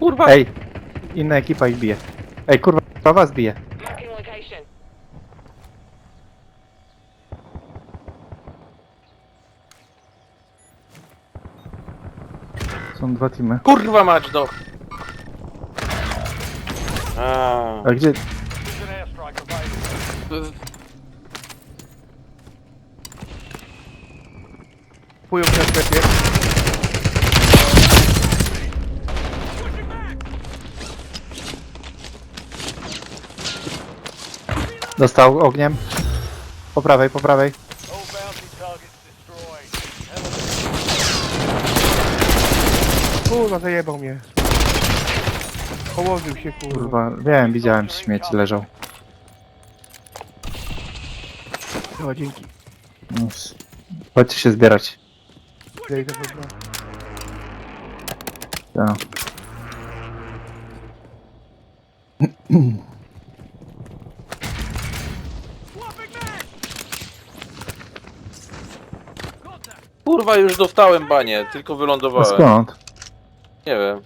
Kurwa! Ej, inna ekipa ich bije. Ej, kurwa, was bije. Marking location. Są dwa teamy. Kurwa mać, no! A, A gdzie? Się na sklepie. Dostał ogniem. Po prawej, po prawej. Kurwa, zajebał mnie. Położył się, kurwa. Kurwa, wiem, widziałem śmieć leżał. Dzięki. No, s- Chodźcie się zbierać. Zejdę, dobra. Tak. kurwa, już dostałem banie, tylko A wylądowałem. skąd? Nie wiem.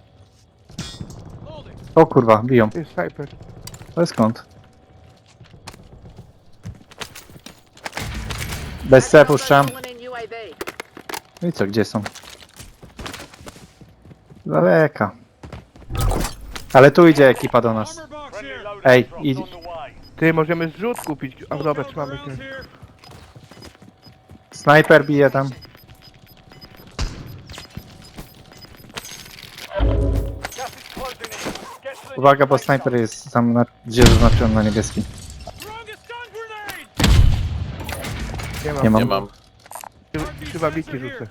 O kurwa, biją. To jest snajper. Ale skąd? Bez C puszczam. No i co, gdzie są? Daleka. Ale tu idzie ekipa do nas. Ej, idź. Ty, możemy zrzut kupić. A dobra, trzymamy się. Snajper bije tam. Uwaga, bo snajper jest tam na, gdzie zaznaczyłem na niebieski. Nie mam. Nie mam. Nie mam. Trzy- Trzy wabliki rzucę.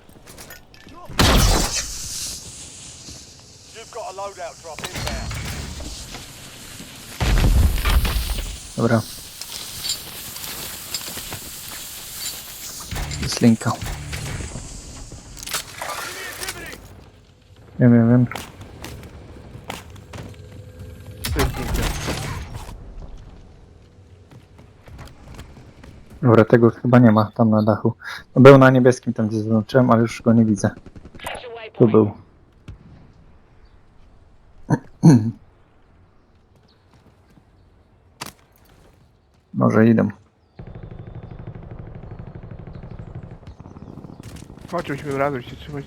Dobra. Jest linka. Wiem, wiem, wiem. To jest piękne. Dobra, tego chyba nie ma tam na dachu. Był na niebieskim tam gdzie zaznaczyłem, ale już go nie widzę. Tu był. Może idę. Chodź, musimy razem się trzymać.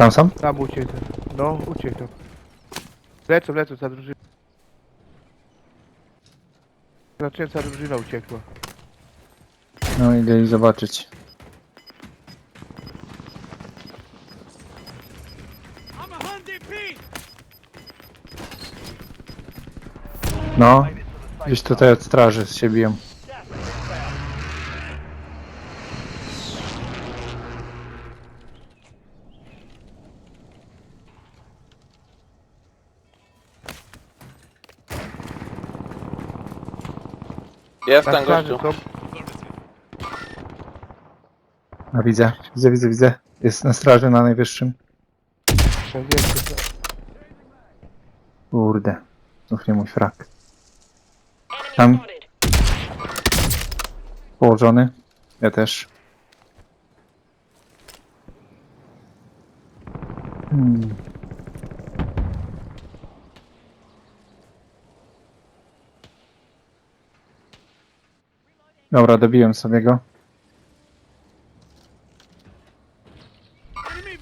Tam są? Tam uciekł. No, uciekł. Lecą, lecą, za drużyną. Zaczęta drużyna uciekła. No idę ich zobaczyć. No, gdzieś tutaj od straży się biją. Jest Na tam straży gościu. A widzę, widzę, widzę, widzę. Jest na straży na najwyższym. Tak. Kurde, znów nie mój frak. Tam. Położony. Ja też. Hmm. Dobra, dobiłem sobie go.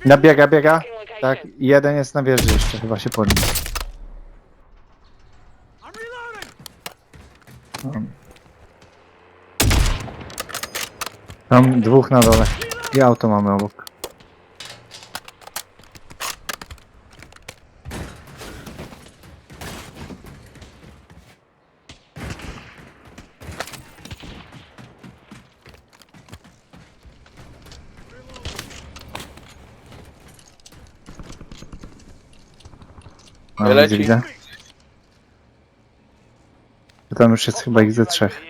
Nabiega, biega. Tak, jeden jest na wieży jeszcze, chyba się podniósł. Tam dwóch na dole. I auto mamy obok. będzie, leci. widzę. To Tam już jest chyba ich ze trzech.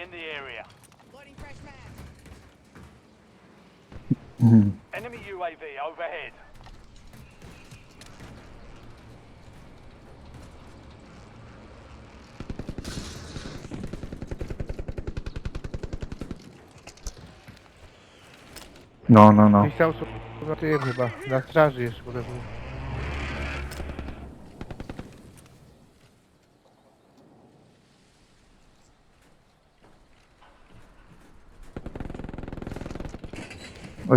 No, no, no. Myślał sobie na znaczy tym chyba, na straży jeszcze podobnie.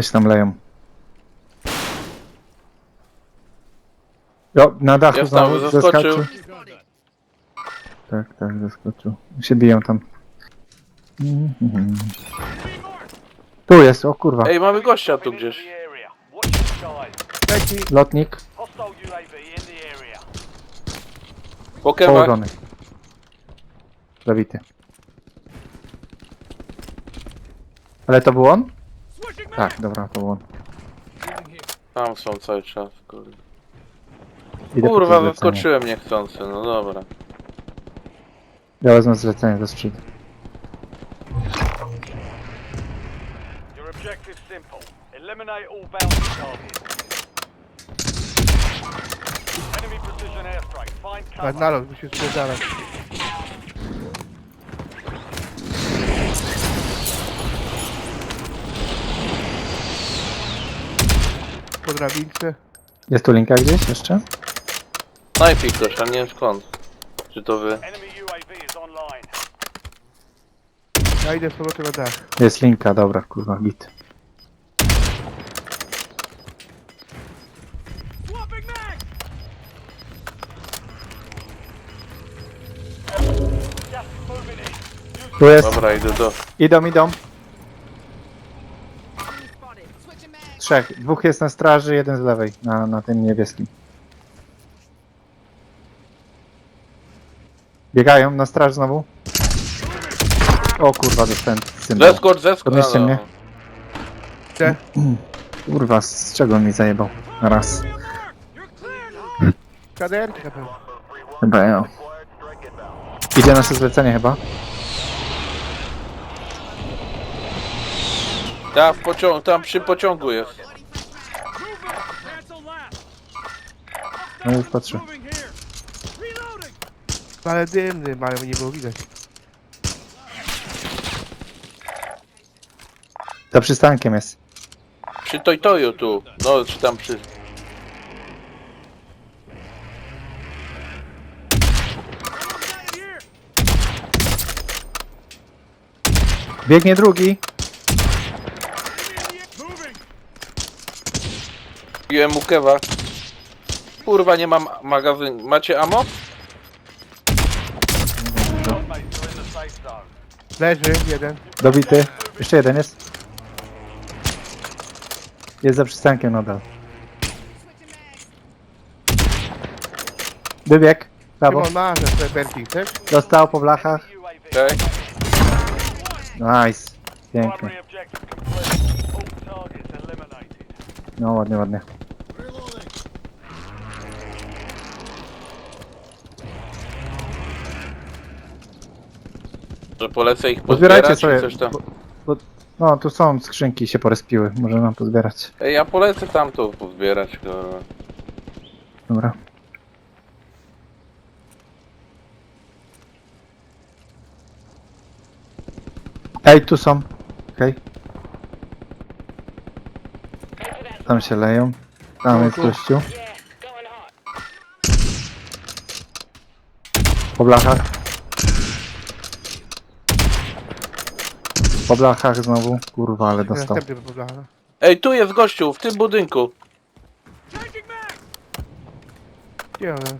Się tam leją. O, na dachu tam, znowu zaskoczył. zeskoczył. Tak, tak, zaskoczył. Się biją tam. Mhm. Tu jest, o kurwa. Ej, mamy gościa tu gdzieś. Lotnik. Po położony. Zabity. Ale to był on? Tak, dobra, to on. Tam są cały czas, kurde. Idę po Kurwa, zlecenie. zaskoczyłem niechcący, no dobra. Ja wezmę zlecenie do sprzedaży. Your objective simple. Eliminate all bounty targets. Enemy precision airstrike. Find na cover. nalot, musi spierdalać. Po drabince. Jest tu linka gdzieś jeszcze? Najpij ktoś, a nie wiem skąd. Czy to wy? Enemy UAV is online. Ja idę z powrotem na dach. Jest linka, dobra, kurwa, git. Gas is moving in. Tu jest, Dobra, idę do... idą, idą. Trzech, dwóch jest na straży, jeden z lewej, na, na tym niebieskim. Biegają na straż znowu. O kurwa, dostałem symbol. Zeskocz, zeskocz. Podnieście mnie. Te. Kurwa, z czego on mi zajebał? Na raz. Na pewno. Chyba ja. Idzie nasze zlecenie chyba. Tam, w pociągu, tam przy pociągu jest. No już patrzę. Ale dymny mają, nie było widać. Za przystankiem jest. Przy Toytoju tu. No, czy tam przy... Biegnie drugi. Piłem mu kewa. Kurwa, nie mam magazyn. Macie zone. Leży jeden. Dobity. Jeszcze jeden jest. Jest za przystankiem nadal. Wybieg. Prawo. Szymon ma te berki, chcesz? Dostał po blachach. Okej. Nice. Pięknie. No ładnie, ładnie. Że polecę ich Pozbierajcie pozbierać, sobie. czy coś tam. No tu są skrzynki się porespiły. Możemy nam pozbierać. Ej, ja polecę tamto pozbierać, kurwa. Dobra. Ej, tu są. Okej. Tam się leją. Tam jest gościu. Po blachach. Po blachach znowu. Kurwa, ale dostał. Następny. Ej, tu jest gościu, w tym budynku. Gdzie on jest?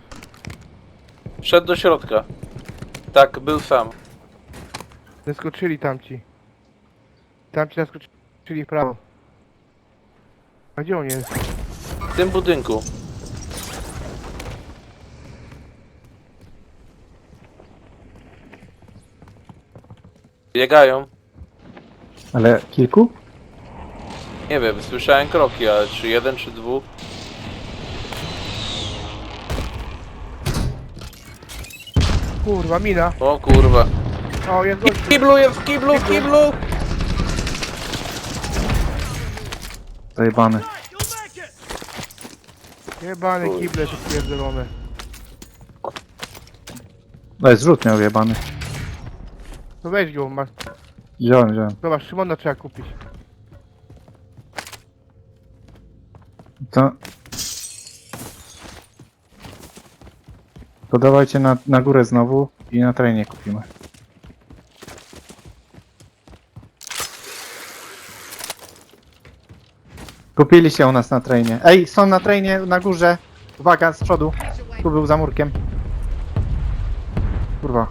Wszedł do środka. Tak, był sam. Zeskoczyli tamci. Tamci naskoczyli w prawo. A gdzie on jest? W tym budynku. Biegają. Ale kilku? Nie wiem, słyszałem kroki, ale czy jeden, czy dwóch? Kurwa, mina. O kurwa. O, jest W gościu. kiblu jest, w kiblu, w kiblu! Zajebany. Jebane kible się pierdolone. No jest rzut miał jebany. No weź go, masz. Wziąłem, wziąłem. Zobacz, Szymona trzeba kupić. To... To dawajcie na, na górę znowu i na trainie kupimy. Kupili się u nas na trainie. Ej, są na trainie na górze. Uwaga, z przodu. Tu był za murkiem. Kurwa.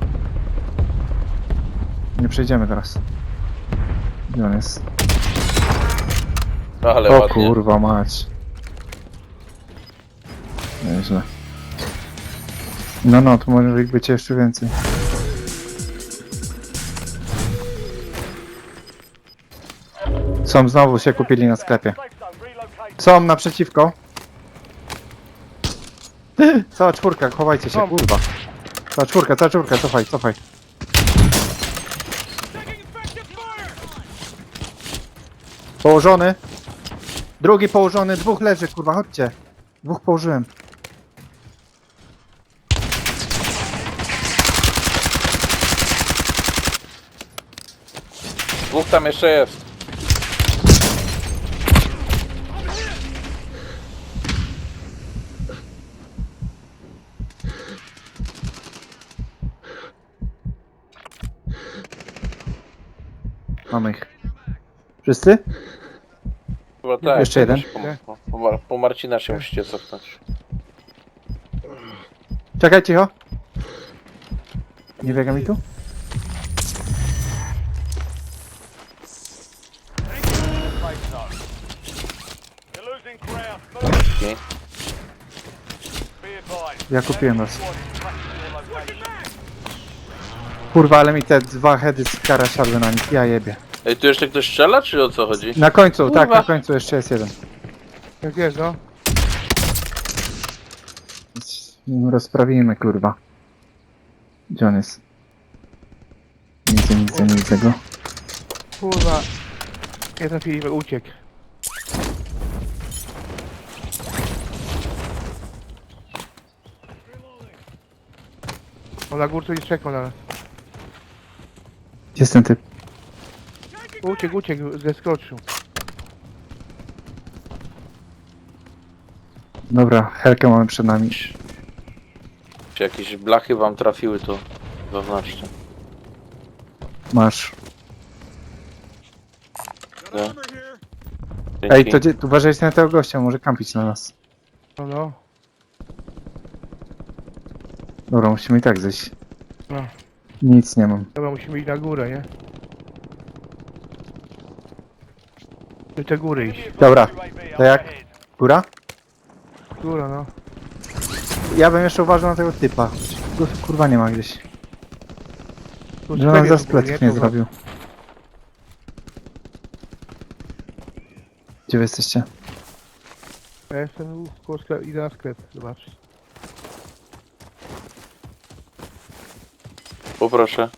Nie przejdziemy teraz. Gdzie on jest? Ale O ładnie. kurwa mać. Nieźle. No no, tu może ich być jeszcze więcej. Są, znowu się kupili na sklepie. Są naprzeciwko. Cała czwórka, chowajcie się, kurwa. Cała czwórka, cała czwórka, cofaj, cofaj. Położony. Drugi położony, dwóch leży, kurwa, chodźcie. Dwóch położyłem. Dwóch tam jeszcze jest. Mamy ich. Wszyscy? Chyba tak. Jeszcze jeden. Po, po, Mar- po Marcina się musicie cofnąć. Czekaj, cicho. Nie biega mi tu? Safe zone. You're losing ground. Move. Dzięki. Be advised. Ja kupiłem was. squad is tracking your location. Kurwa, ale mi te dwa heady z kara siadły na nich, ja jebie. Ej, tu jeszcze ktoś strzela, czy o co chodzi? Na końcu, tak, Kurwa. na końcu jeszcze jest jeden. Jak jest, no? Rozprawimy, kurwa. Gdzie on jest? Nie widzę, nie widzę, nie widzę go. Kurwa. Nie trafili, uciekł. On na górce nie czekał na nas. Gdzie jest ten typ? Uciekł, uciekł, zeskoczył. Dobra, helkę mamy przed nami. Czy jakieś blachy wam trafiły, to zaznaczcie. Masz. Nie? Ej, Dzięki. to gdzie, uważajcie na tego gościa, może kampić na nas. No, no. Dobra, musimy i tak zejść. No. Nic nie mam. Dobra, musimy iść na górę, nie? Do te góry iść. Dobra, to jak? Góra? Góra, no. Ja bym jeszcze uważał na tego typa. Go kurwa nie ma gdzieś. Tu Że nam za spletów nie zrobił. Gdzie wy jesteście? Ja jestem koło sklepu, idę na sklep, zobacz. Poproszę.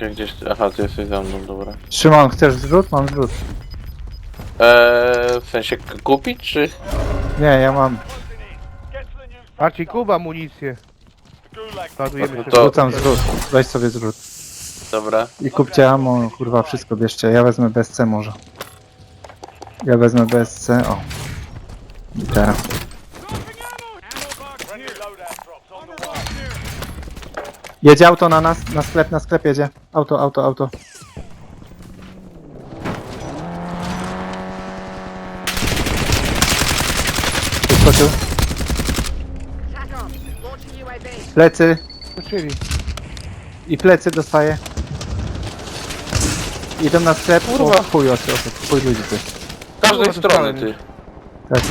Jak gdzieś... Aha, ty jesteś za mną, dobra. Szymon, chcesz zrzut? Mam zrzut. Eee, w sensie k- kupić, czy... Nie, ja mam. Arci, kuba amunicję. Ładujemy No się. to- Rzucam zrzut. Weź sobie zrzut. Dobra. I kupcie ammo, kurwa, wszystko bierzcie. Ja wezmę BSC może. Ja wezmę BSC, o. I teraz. Friendly loadout drops on the way. Jedzie auto na nas, na sklep, na sklep jedzie. Auto, auto, auto. Wyskoczył. Plecy Skoczyli. i plecy dostaje. Idą na sklep. O chuj, osy, chuj ludzi ty. Z każdej Kurwa, strony, ty. Tak.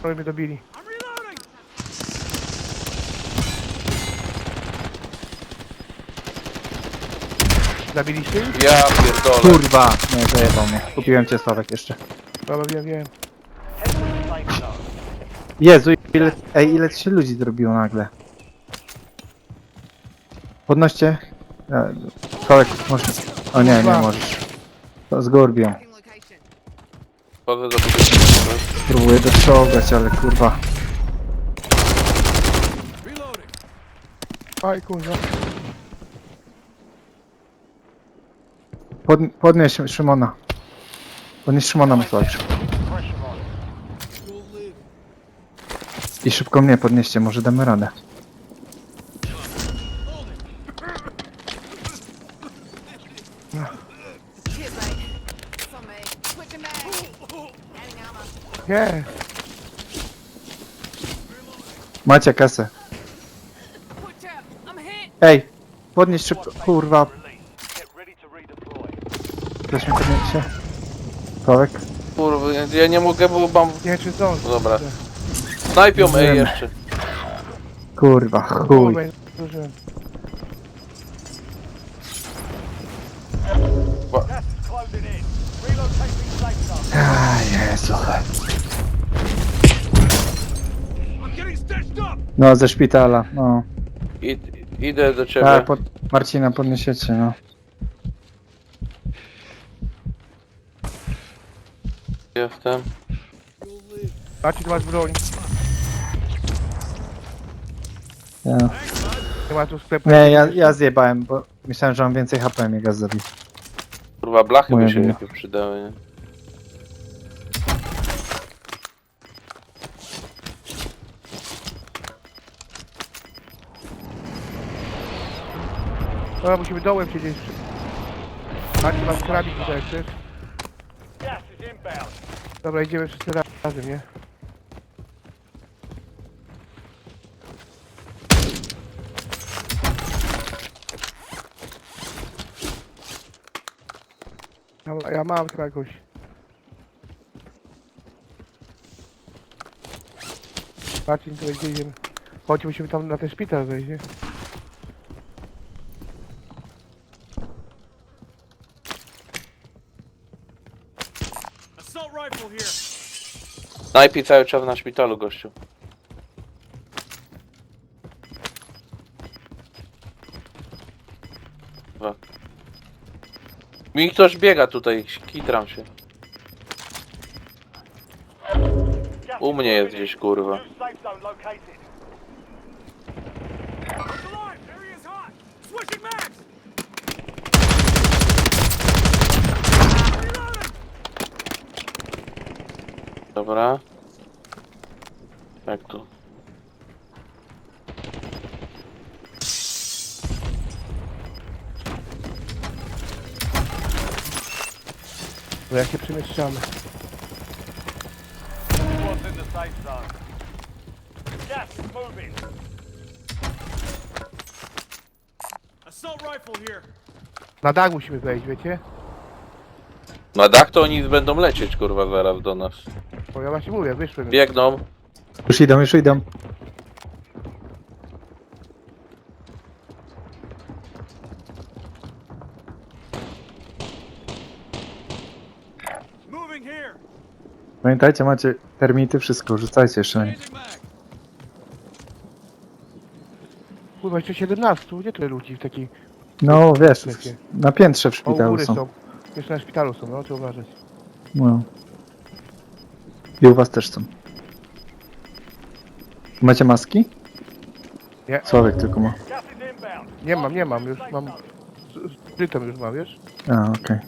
Prawie mnie dobili. Zabiliście ich? Ja pierdolę. Kurwa! Nie, zajebał mnie. Kupiłem cię Sławek jeszcze. Dobra, wiem, wiem. Jezu, ile, ej, ile się ludzi zrobiło nagle. Podnoście. E, Sławek, możesz. O nie, nie możesz. To zgorbią. Wchodzę do budynku. Próbuję dościągać, ale kurwa. Aj, kurwa. Pod, podnieś Szymona. Podnieś Szymona on. I szybko mnie podnieście, może damy radę. Macie kasę. Ej! Podnieś szybko. Kurwa, ktoś mnie podniesie. Kowek. Kurwa, ja nie mogę, bo mam... Nie wiem czy zdążę. No dobra. Snajpią ej wiem. jeszcze. Kurwa, chuj. Kurwa, zdążyłem. Gas is closing in. Relocating safe zone. A Jezu. I'm getting stitched up. No, ze szpitala, no. I, idę do ciebie. Tak, pod... Marcina podniesiecie, no. Jestem. Macie, tu masz broń. Ja. Nie ma tu sklepu. Nie, ja, ja zjebałem, bo myślałem, że mam więcej HP, mnie gaz zabił. Kurwa, blachy Moja by się wina. lepiej przydały, nie? Dobra, musimy dołem siedzieć. Macie, masz karabin tutaj, chcesz? Gas is inbound. Dobra, idziemy wszyscy razem, nie? Ja, ja mam chyba jakąś. Marcin, tutaj gdzie idziemy? Chodź, musimy tam na ten szpital wejść, nie? Assault rifle here. Snajpi cały czas na szpitalu, gościu. Dwa. Mi ktoś biega tutaj, kitram się. U mnie jest gdzieś, kurwa. Dobra. Jak tu? Bo jak się przemieszczamy. Na dach musimy wejść, wiecie? Na dach to oni będą lecieć, kurwa, zaraz do nas. Bo ja właśnie mówię, wyszłem. Biegną. Już idą, już idą. Pamiętajcie, macie termity, wszystko, rzucajcie jeszcze na mag. Kurwa, jeszcze 17, gdzie tyle ludzi w takiej... No, wiesz, na piętrze w O, u szpitalu góry są. są. Jeszcze na szpitalu są, no, trzeba uważać. No. I u was też są. Macie maski? Nie. Sławek tylko ma. Nie mam, nie mam, już mam... z- Z brytą już mam, wiesz? A, okej.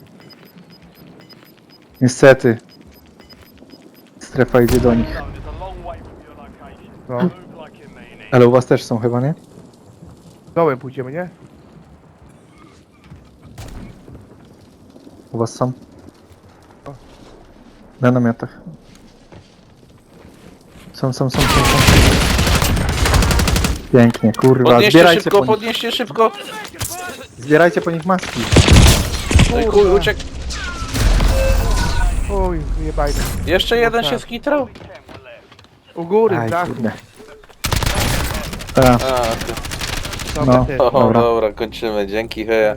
Niestety. Strefa idzie do nich. No. Ale u was też są chyba, nie? Dołem pójdziemy, nie? U was są? Na namiotach. Są, są, są, są, są. Pięknie, kurwa. Podnieście Zbierajcie szybko, po, nich, podnieście szybko. zbierajcie po nich maski. Oj, chuj, uciek. Oj, wyjebajmy. Jeszcze jeden tak. się skitrał. U góry, Aj, dachu. kurde. A, A, ty. Dobra, No. ty. O, Dobra. dobra. kończymy. Dzięki, heja.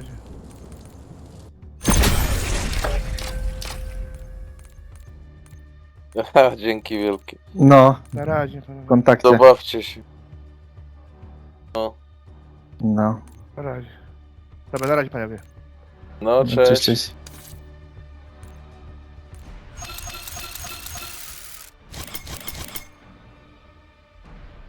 Dzięki wielkie. no, Na razie, w panowie. kontakcie. Zabawcie się. No, No. Na razie. Dobra, na razie, panowie. no Cześć, cześć. cześć.